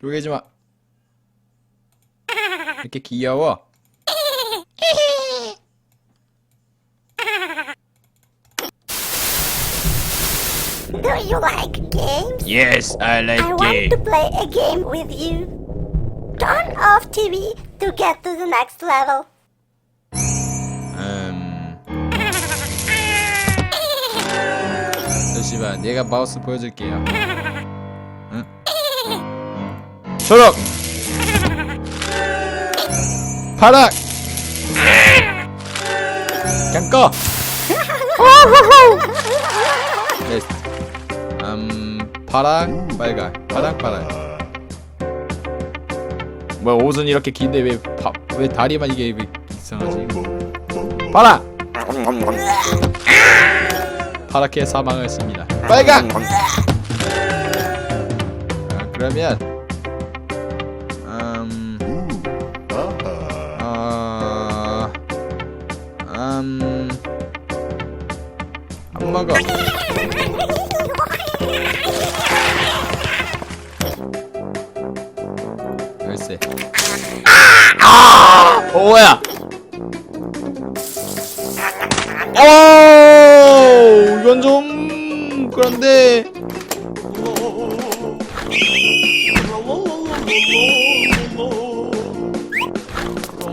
쪼개지 마. 이렇게 귀여워. Do you like games? Yes, I like I want to play a game with you. Turn off TV to get to the next level. 음. 잠시만, 내가 마우스 보여줄게요. 응? 초록, 파락, 그냥 꺼. 네. 음, 파랑, 빨강, 파랑, 파랑. 뭐야 옷은 이렇게 긴데 왜, 바, 왜 다리만 이게 왜 이상하지? 파라! 파랗게 사망했습니다. 빨강! 아, 그러면 글쎄. 아! 어, 뭐야? 어, 이건 좀 그런데.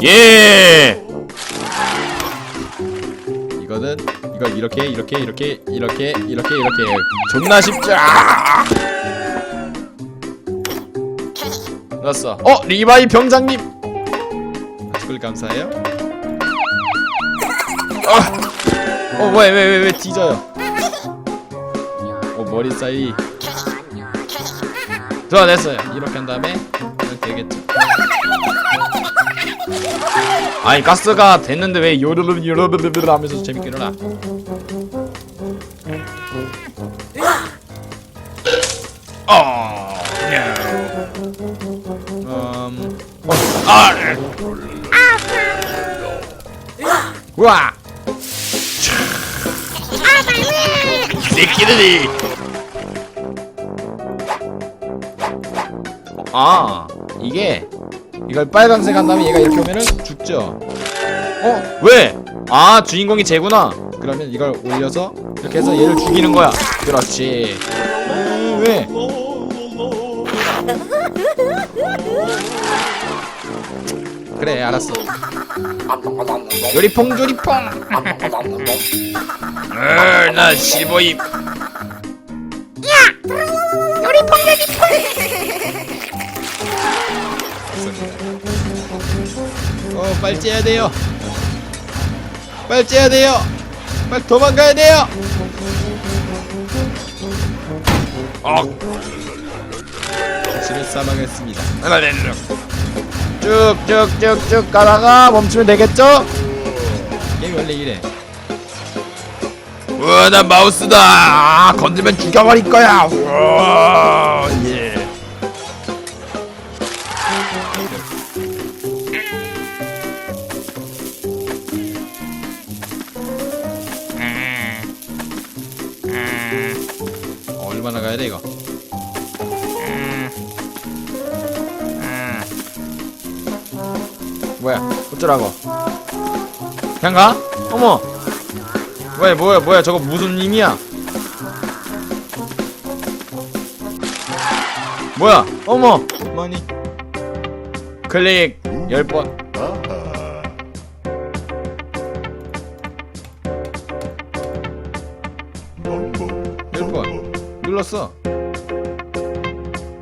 예. 이거 이렇게 이렇게 이렇게 이렇게 이렇게 이렇게 존나 쉽죠. 아! 넣었어. 어 리바이 병장님. 축을 감사해요. 아! 어 뭐야 왜 왜 왜 뒤져요? 어 머리 사이. 좋아 됐어요. 이렇게 한 다음에 이렇게 되겠죠. 아니 가스가 됐는데 왜 요르르 요르르르 하면서 재밌게 일어나? 어, 아, 와, 새끼들이. 아, 이게 이걸 빨간색 한 다음에 얘가 이렇게 오면은 죽죠. 어? 왜? 아 주인공이 쟤구나. 그러면 이걸 올려서 이렇게 해서 얘를 죽이는 거야. 그렇지. 음, 왜? 그래 알았어. 요리퐁 조리퐁. 나 15입. 어, 빨리 째야 돼요. 빨리 째야 돼요. 빨리 도망가야 돼요. 어. 집에 사망했습니다. 쭉쭉쭉쭉 가다가 멈추면 되겠죠? 게임 원래 이래. 우와, 나 마우스다. 아, 건들면 죽여버릴 거야. 우와, 예. 어, 얼마나 가야 돼 이거? 뭐야? 어쩌라고? 그냥 가? 어머! 왜 뭐야 뭐야 저거 무슨 님이야? 뭐야? 어머! 머니 클릭 10번 열번 눌렀어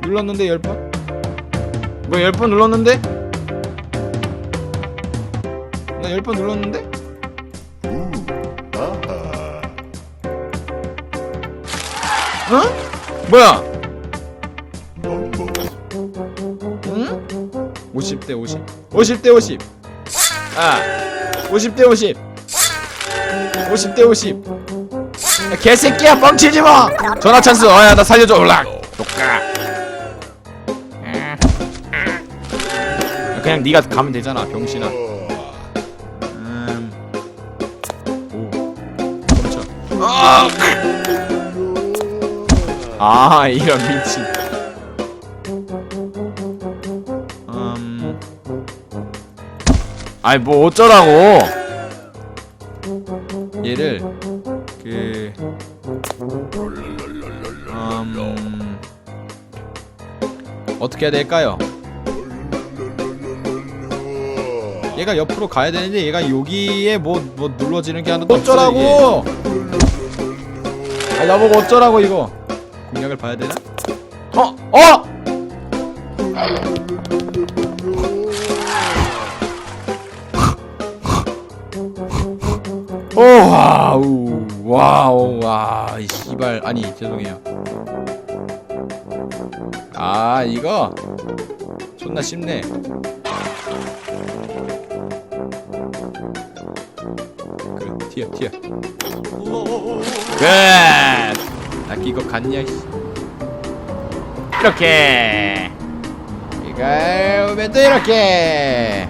눌렀는데 10번? 뭐 10번 눌렀는데? 나 10번 눌렀는데? 어? 뭐야? 응? 50대 50 50대 50 아 50대 50 50대 50 야, 개새끼야 뻥치지 마! 전화 찬스. 어야 나 살려줘. 올라. 녹가. 그냥 네가 가면 되잖아 병신아 아 이런 미친. 음... 아이 뭐 어쩌라고? 얘를 그 음... 어떻게 해야 될까요? 얘가 옆으로 가야 되는데 얘가 여기에 뭐뭐 뭐 눌러지는 게 하나도 어쩌라고! 아 나보고 어쩌라고 이거? 공략을 봐야 되나? 어! 어! 오, 와우, 와우, 와, 이 씨발, 아니, 죄송해요. 아, 이거 존나 쉽네. 그래, 튀어, 튀어. 끝! 나 이거 갔냐, 씨. 이렇게. 이걸 오면 또 이렇게.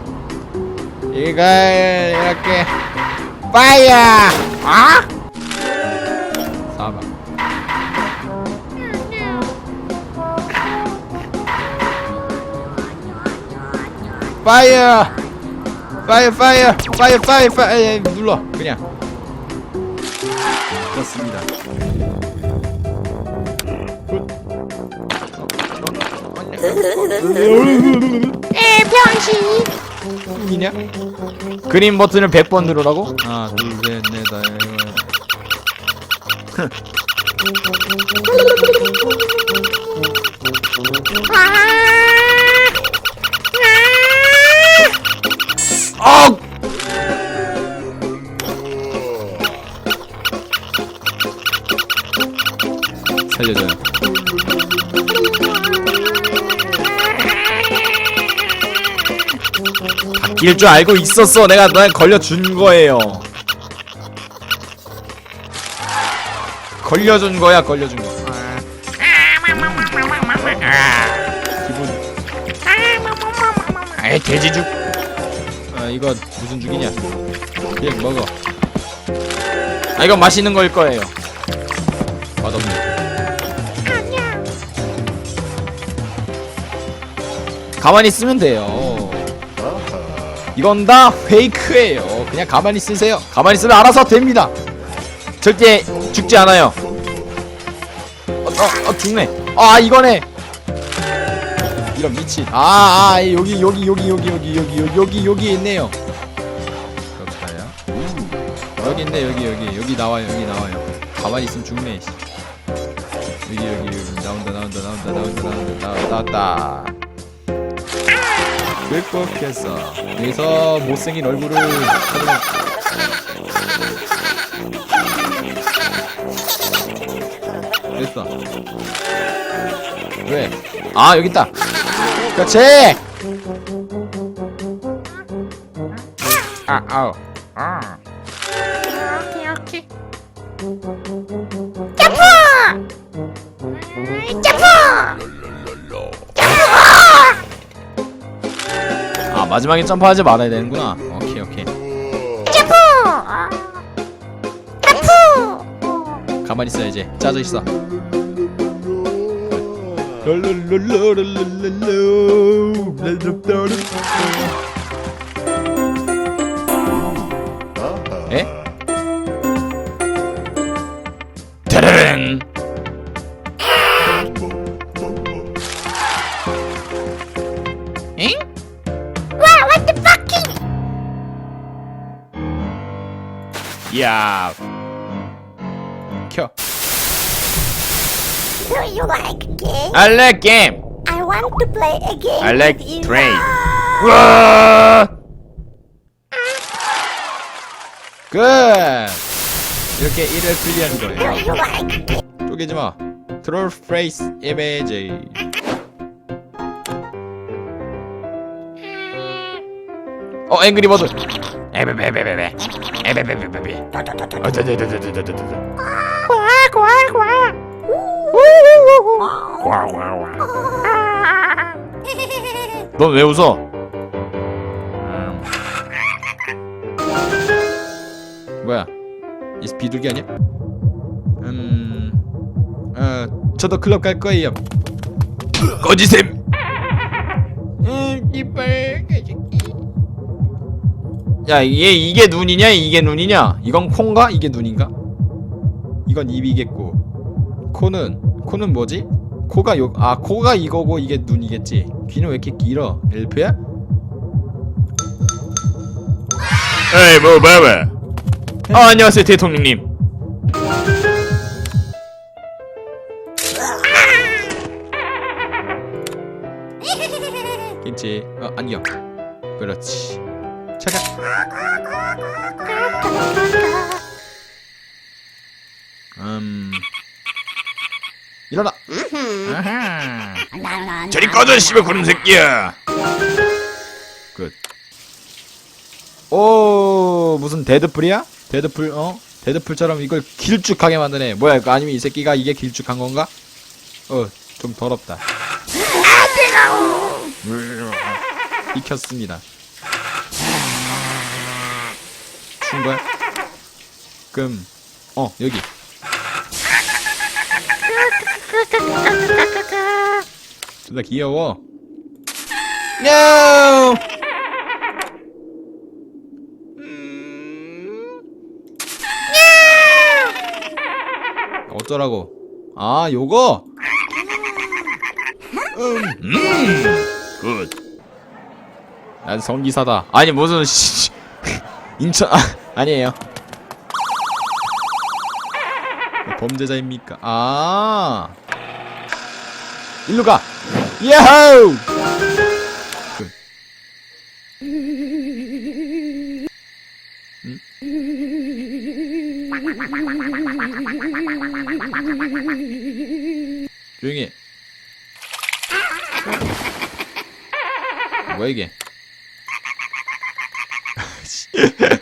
이걸 이렇게. 파이어! 아? 사방. 파이어! 파이어 파이어! 파이어 파이어 파이어 눌러 그냥 그렇습니다 에 병신. 이냐? 그린 버튼을 100번 누르라고? 하나 둘셋넷 다섯 어! 살려줘요. 바뀔 줄 알고 있었어. 내가 너 걸려준 거예요. 걸려준 거야, 걸려준 거. 기분. 아이 돼지죽. 아 이거 무슨 죽이냐? 그냥 먹어. 아 이건 맛있는 거일 거예요. 맛없네. 가만히 있으면 돼요. 이건 다 페이크예요. 그냥 가만히 있으세요. 가만히 있으면 알아서 됩니다. 절대 죽지 않아요. 어, 어, 어 죽네. 아 이거네. 이런 미친. 아, 아 여기 여기 여기 여기 여기 여기 여기 여기 있네요. 그렇다요. 여기 있네 여기 여기 여기 나와요 여기 나와요. 가만히 있으면 죽네. 씨. 여기 여기 여기 나온다 나온다 나온다 나온다 나온다 나, 나왔다. 꿀꺽했어. 여기서 못생긴 얼굴을 됐어. 왜? 아 여기 있다. 그렇지. 아 아우. 마지막에 점프하지 말아야 되는구나. 오케이 오케이. 점프! 점프! 가만히 있어 이제. 짜져 있어. 랄랄랄랄랄랄랄 I like game. I want to play a game I like with you. train. Ah! 우와! 끝! 이렇게 1을 클리어하는 Do 거예요. 쪼개지 마. 트롤 프레이스 이미지. 어, 앵그리 버드. 에베베베베베. 에베베베베베. 어쩌저저저저저저. 넌 왜 웃어? 뭐야? 이 비둘기 아니야? 음, 어, 저도 클럽 갈 거예요. 꺼지셈. 음, 이빨. 야, 얘 이게 눈이냐? 이게 눈이냐? 이건 콩가? 이게 눈인가? 이건 입이겠고. 코는 코는 뭐지? 코가 요, 아 코가 이거고 이게 눈이겠지. 귀는 왜 이렇게 길어? 엘프야? 에이 뭐 뭐야 뭐야? 아 안녕하세요 대통령님. 김치. 어 안녕. 그렇지. 차가. 음. 일어나. 아하. 저리 꺼져 씨발 구름 새끼야. 끝. 오 무슨 데드풀이야? 데드풀 어? 데드풀처럼 이걸 길쭉하게 만드네. 뭐야 이거 아니면 이 새끼가 이게 길쭉한 건가? 어 좀 더럽다. 익혔습니다. 춘 거야? 그럼 어 여기. 존나 귀여워. No! 어쩌라고? 아, 요거? 음, 음, 굿. 난 성기사다. 아니, 무슨, 씨, 인천, 아, 아니에요. 범죄자입니까? 아. 일로 가! 야호! 굿. 조용히 해. 뭐야 이게?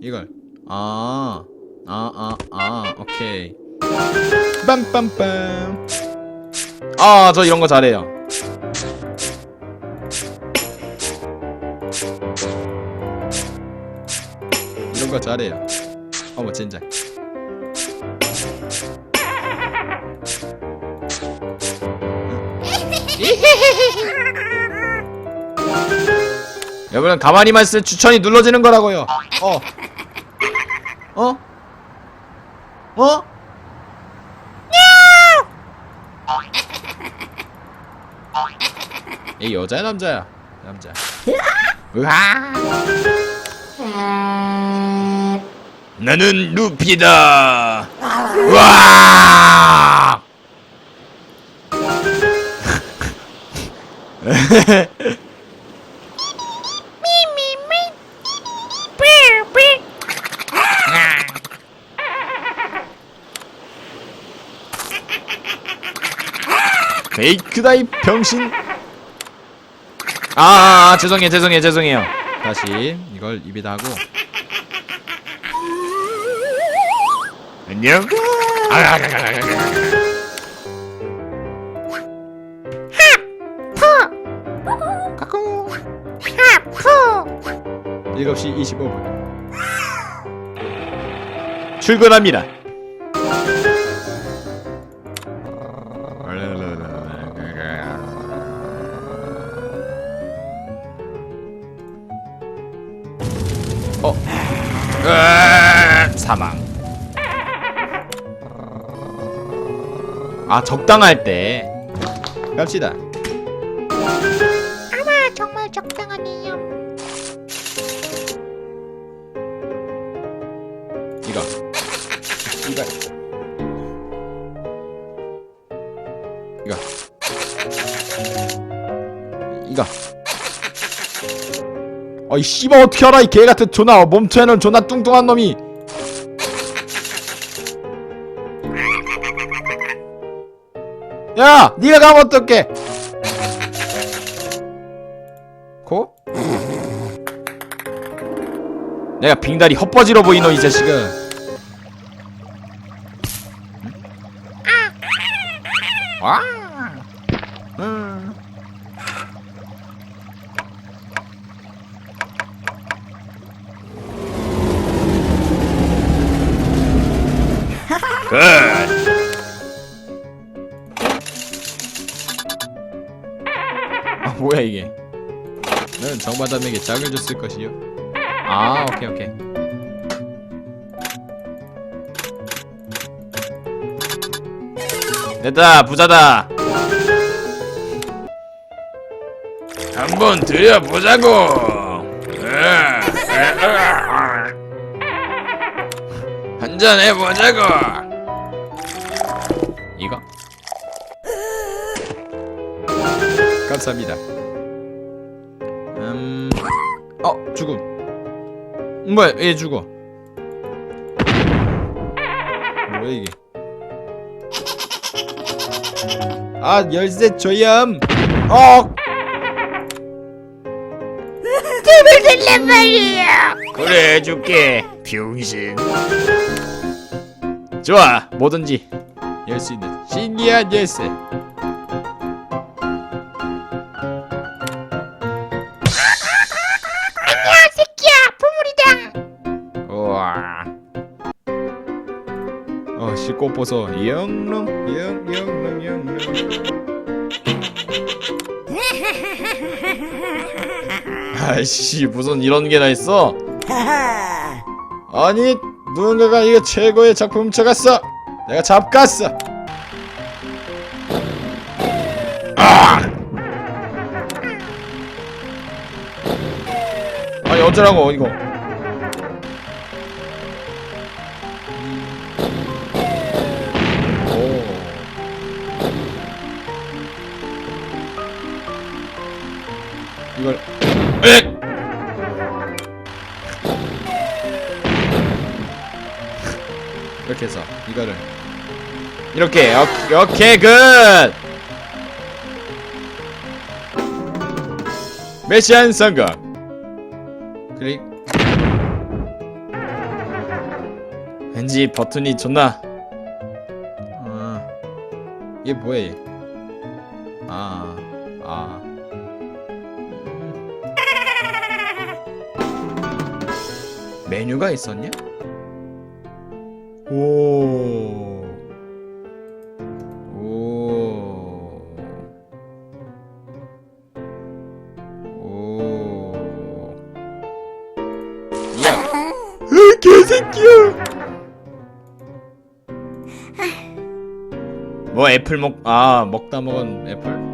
이걸. 아아아아 아, 아, 오케이. 빰빰빰. 아 저 이런 거 잘해요. 이런 거 잘해요. 어머 진짜 여러분 가만히만 있으면 추천이 눌러지는 거라고요. 어. 어? 어? 이 여자야 남자야? 남자. 으하. 나는 루피다. 와! 페이크다 이 병신 아, 아, 아 죄송해요 죄송해요 죄송해요 다시 이걸 입에다 하고 안녕 일곱 시 25분 출근합니다 아, 적당할 때. 갑시다. 아마 정말 적당하네요. 이거. 이거. 이거. 이거. 어이 씨발 어떻게 알아 이 개같은 존나 몸투에는 존나 뚱뚱한 놈이 야 니가 가면 어떡해 코? 내가 빙다리 헛버지로 보이노 이 자식아 뭐야 이게? 나는 정받아내게 작을 줬을 것이요? 아 오케이 오케이. 됐다 부자다. 한번 드려보자고. 한잔 해보자고. 이거? 감사합니다 뭐야 얘 죽어 뭐야 이게? 아 열쇠 줘염! 어! 팁을 달란 말이에요. 그래 해줄게. 병신. 좋아. 뭐든지. 열 수 있는 신기한 열쇠 벗어 영롱 영 영롱 영롱. 아이씨 무슨 이런 게나 있어? 아니 누군가가 이거 최고의 작품 훔쳐갔어. 내가 잡갔어. 아! 아니 어쩌라고 이거 이걸. 에! 이렇게 해서 이거를. 이렇게 오- 오케이 굿 메시안 성공 클릭. 왠지 버튼이 존나? 아 이게 뭐야 얘 메뉴가 있었냐? 오. 오. 오. 야. 으, 개새끼야. 뭐 애플 먹, 아, 먹다 먹은 애플?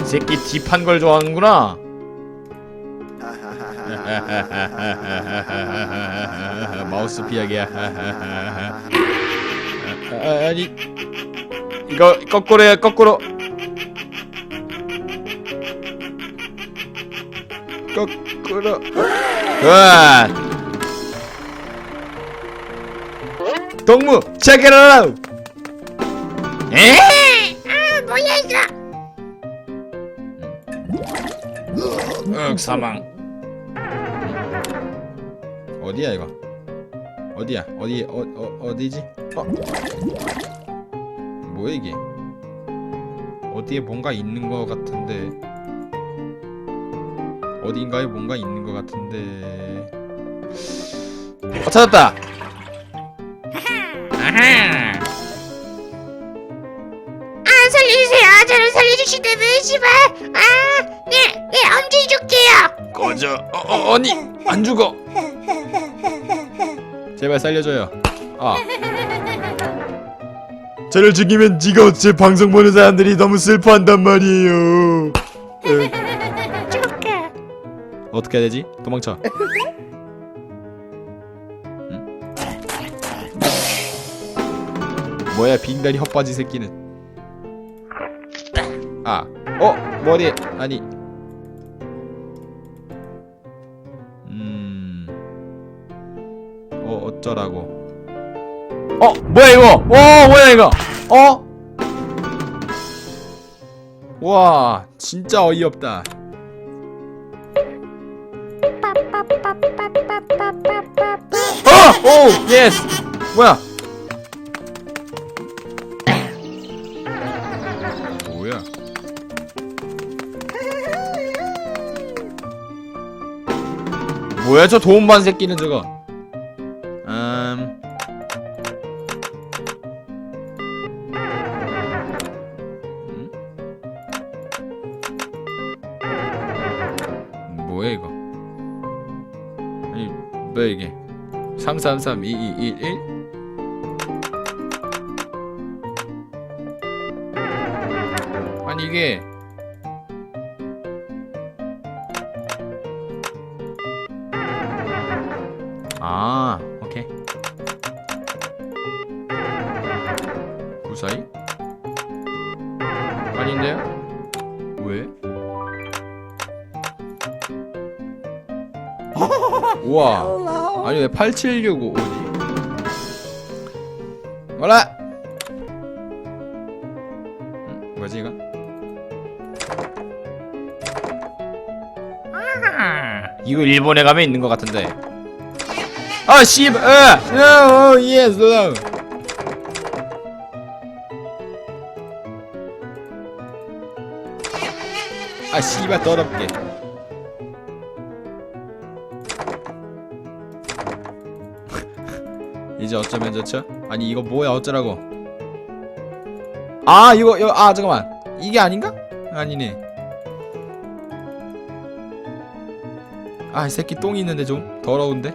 이 새끼 딥한 걸 좋아하는구나. 마우스 피하기야. 아, 아니 이거 거꾸로야 거꾸로. 거꾸로. 와. 동무 out. 에? 아 뭐야 이거? 윽 사망. 어디야 이거? 어디야? 어디 어, 어 어디지? 어. 뭐야 이게? 어디에 뭔가 있는 것 같은데 어딘가에 뭔가 있는 것 같은데 어 찾았다. 아하. 아 살려주세요. 저를 살려주시다면 씨발. 아네네 엄지 줄게요. 꺼져. 어, 어 아니 안 죽어. 제발 살려줘요. 아. 저를 죽이면 지가 제 방송 보는 사람들이 너무 슬퍼한단 말이에요. 줄게. 어떻게 해야 되지? 도망쳐. 응? 뭐야 빙다리 헛바지 새끼는. 아, 어 머리 아니. 어쩌라고 어 뭐야 이거 어 뭐야 이거 어? 와 진짜 어이없다 어! 오! 예스! 뭐야 뭐야 뭐야 저 도움반 새끼는 저거 333 2211 아니 이게 아 오케이 구사이 아닌데요? 왜? 우와 아니 왜 8765 오지? 뭐라? 음, 뭐지 이거? 아, 이거 일본에 가면 있는 것 같은데 아 씨발 어, 어, 예스 너아 씨발 더럽게 이제 어쩌면 좋죠? 아니 이거 뭐야 어쩌라고 아 이거 이거 아 잠깐만 이게 아닌가? 아니네 아 이 새끼 똥이 있는데 좀 더러운데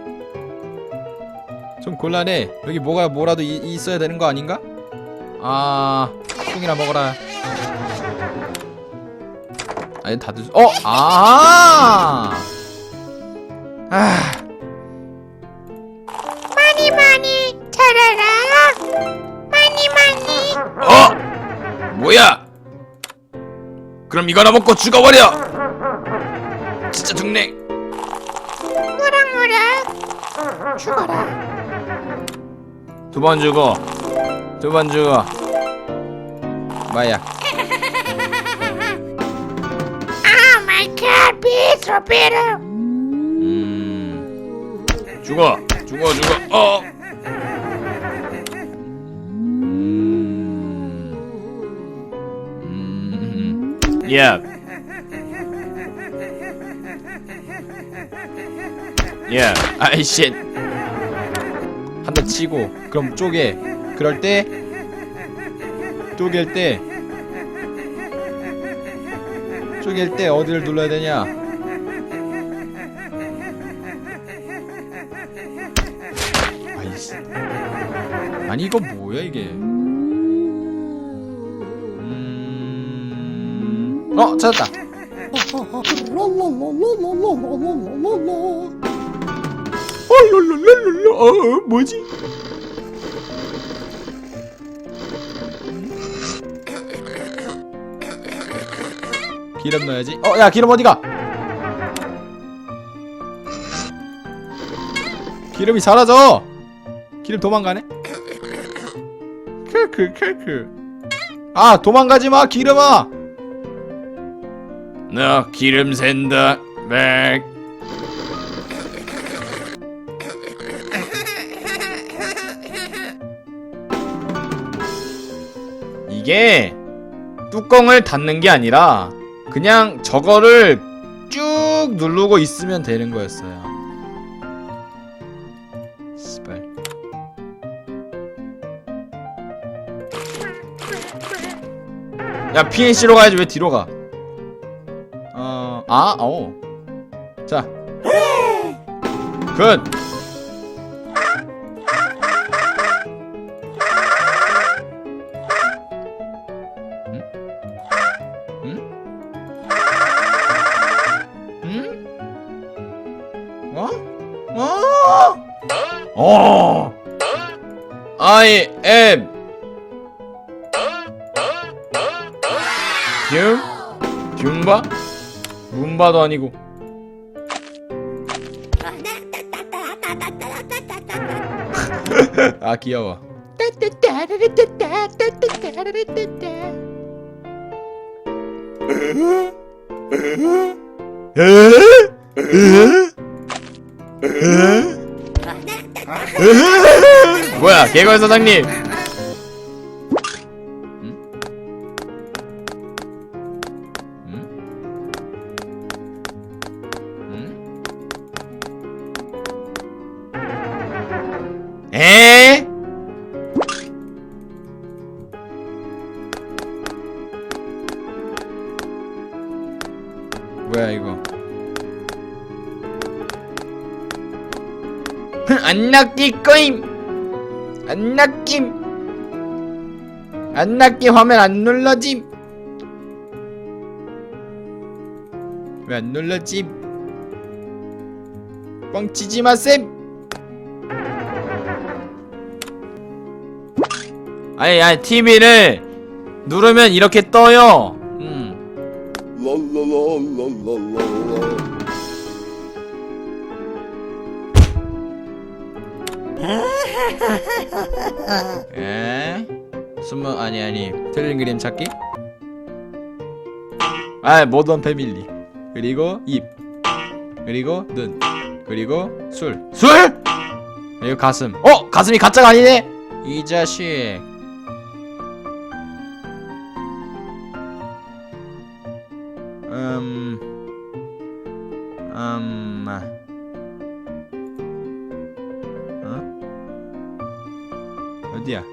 좀 곤란해 여기 뭐가 뭐라도 이, 있어야 되는 거 아닌가? 아 똥이나 먹어라 아니 다들 어! 아! 아 그럼 이거나 먹고 죽어버려! 진짜 죽네 무락무락. 죽어라. 두 번 죽어 두 번 죽어 뭐야 Oh my god, so bitter. 음 죽어 죽어 죽어 어 야. 야, 아이씨. 한대 치고 그럼 쪼개. 그럴 때 쪼갤 때 쪼갤 때 어디를 눌러야 되냐? 아이씨. 아니 이거 뭐야 이게? 어 찾았다. 어, 롤롤롤롤 어 뭐지? 기름 넣어야지. 어, 야, 기름 어디가? 기름이 사라져. 기름 도망가네. 크크 크크. 아, 도망가지 마, 기름아. 너 기름 샌다. 맥. 이게 뚜껑을 닫는 게 아니라 그냥 저거를 쭉 누르고 있으면 되는 거였어요. 씨발. 야 PNC로 가야지 왜 뒤로 가? 어, 아, 어. 자. 굿. 문바도 아니고 아 귀여워? 뭐야 개걸 사장님 안 낚일 거임. 안 낚임. 안 낚임 화면 안 눌러짐. 왜 안 눌러짐? 뻥치지 마셈. 아니 아니 TV를 누르면 이렇게 떠요. 음. 에? 숨어 아니 아니. 틀린 그림 찾기? 아 모던 패밀리. 그리고 입. 그리고 눈. 그리고 술. 술! 그리고 가슴. 어? 가슴이 가짜가 아니네? 이 자식 어? 어디야?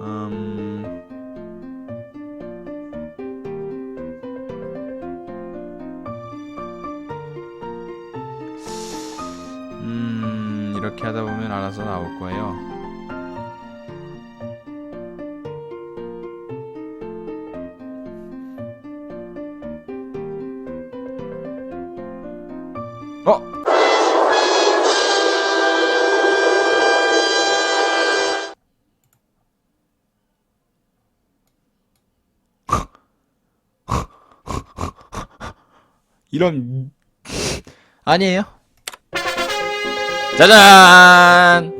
음, 음, 이렇게 하다 보면 알아서 나올 거예요. 이런 아니에요. 짜잔!